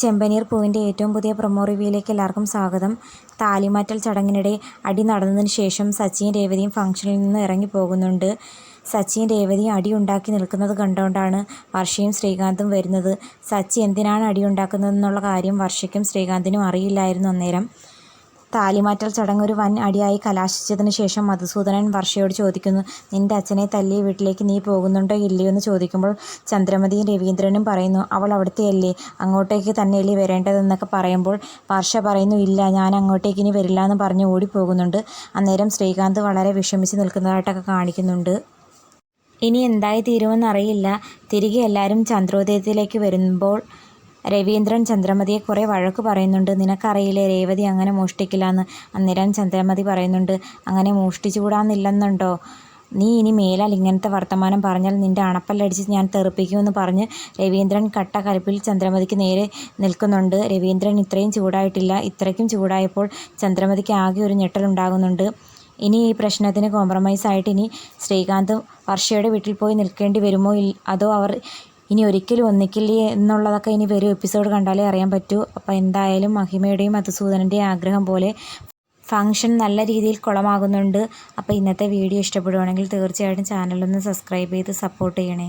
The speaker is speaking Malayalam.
ചെമ്പനീർ പൂവിന്റെ ഏറ്റവും പുതിയ പ്രൊമോ റിവ്യൂയിലേക്ക് എല്ലാവർക്കും സ്വാഗതം. താലിമാറ്റൽ ചടങ്ങിനിടെ അടി നടന്നതിന് ശേഷം സച്ചിൻ രേവതിയും ഫംഗ്ഷനിൽ നിന്ന് ഇറങ്ങി പോകുന്നുണ്ട്. സച്ചിൻ രേവതിയും അടി ഉണ്ടാക്കി നിൽക്കുന്നത് കണ്ടുകൊണ്ടാണ് വർഷയും ശ്രീകാന്തും വരുന്നത്. സച്ചി എന്തിനാണ് അടി ഉണ്ടാക്കുന്നതെന്നുള്ള കാര്യം വർഷയ്ക്കും ശ്രീകാന്തിനും അറിയില്ലായിരുന്നു അന്നേരം. താലിമാറ്റൽ ചടങ്ങ് ഒരു വൻ അടിയായി കലാശിച്ചതിന് ശേഷം മധുസൂദനൻ വർഷയോട് ചോദിക്കുന്നു നിന്റെ അച്ഛനെ തല്ലി വീട്ടിലേക്ക് നീ പോകുന്നുണ്ടോ ഇല്ലയോ എന്ന് ചോദിക്കുമ്പോൾ ചന്ദ്രമതിയും രവീന്ദ്രനും പറയുന്നു അവൾ അവിടുത്തെയല്ലേ അങ്ങോട്ടേക്ക് തന്നെയല്ലേ വരേണ്ടതെന്നൊക്കെ പറയുമ്പോൾ വർഷ പറയുന്നു ഇല്ല ഞാൻ അങ്ങോട്ടേക്ക് ഇനി വരില്ല എന്ന് പറഞ്ഞ് ഓടിപ്പോകുന്നുണ്ട്. അന്നേരം ശ്രീകാന്ത് വളരെ വിഷമിച്ച് നിൽക്കുന്നതായിട്ടൊക്കെ കാണിക്കുന്നുണ്ട്. ഇനി എന്തായി തീരുമെന്നറിയില്ല തിരികെ എല്ലാവരും ചന്ദ്രോദയത്തിലേക്ക് വരുമ്പോൾ രവീന്ദ്രൻ ചന്ദ്രമതിയെ കുറേ വഴക്ക് പറയുന്നുണ്ട്. നിനക്കറിയില്ലേ രേവതി അങ്ങനെ മോഷ്ടിക്കില്ല എന്ന് അന്നേരം ചന്ദ്രമതി പറയുന്നുണ്ട്. അങ്ങനെ മോഷ്ടിച്ചുകൂടാന്നില്ലെന്നുണ്ടോ? നീ ഇനി മേലാൽ ഇങ്ങനത്തെ വർത്തമാനം പറഞ്ഞാൽ നിന്റെ അണപ്പല്ലടിച്ച് ഞാൻ തെറിപ്പിക്കുമെന്ന് പറഞ്ഞ് രവീന്ദ്രൻ കട്ട കലിപ്പിൽ ചന്ദ്രമതിക്ക് നേരെ നിൽക്കുന്നുണ്ട്. രവീന്ദ്രൻ ഇത്രയും ചൂടായിട്ടില്ല. ഇത്രയ്ക്കും ചൂടായപ്പോൾ ചന്ദ്രമതിക്ക് ആകെ ഒരു ഞെട്ടലുണ്ടാകുന്നുണ്ട് ഇനി ഈ പ്രശ്നത്തിന് കോംപ്രമൈസ് ആയിട്ട് ഇനി ശ്രീകാന്ത് വർഷയുടെ വീട്ടിൽ പോയി നിൽക്കേണ്ടി വരുമോ അതോ അവർ ഇനി ഒരിക്കലും ഒന്നിക്കില്ലേ എന്നുള്ളതൊക്കെ ഇനി വരും. എപ്പിസോഡ് കണ്ടാലേ അറിയാൻ പറ്റൂ. അപ്പോൾ എന്തായാലും മഹിമയുടെയും മധുസൂദനന്റെയും ആഗ്രഹം പോലെ ഫങ്ഷൻ നല്ല രീതിയിൽ കുളമാകുന്നുണ്ട്. അപ്പോൾ ഇന്നത്തെ വീഡിയോ ഇഷ്ടപ്പെടുവാണെങ്കിൽ തീർച്ചയായിട്ടും ചാനലൊന്ന് സബ്സ്ക്രൈബ് ചെയ്ത് സപ്പോർട്ട് ചെയ്യണേ.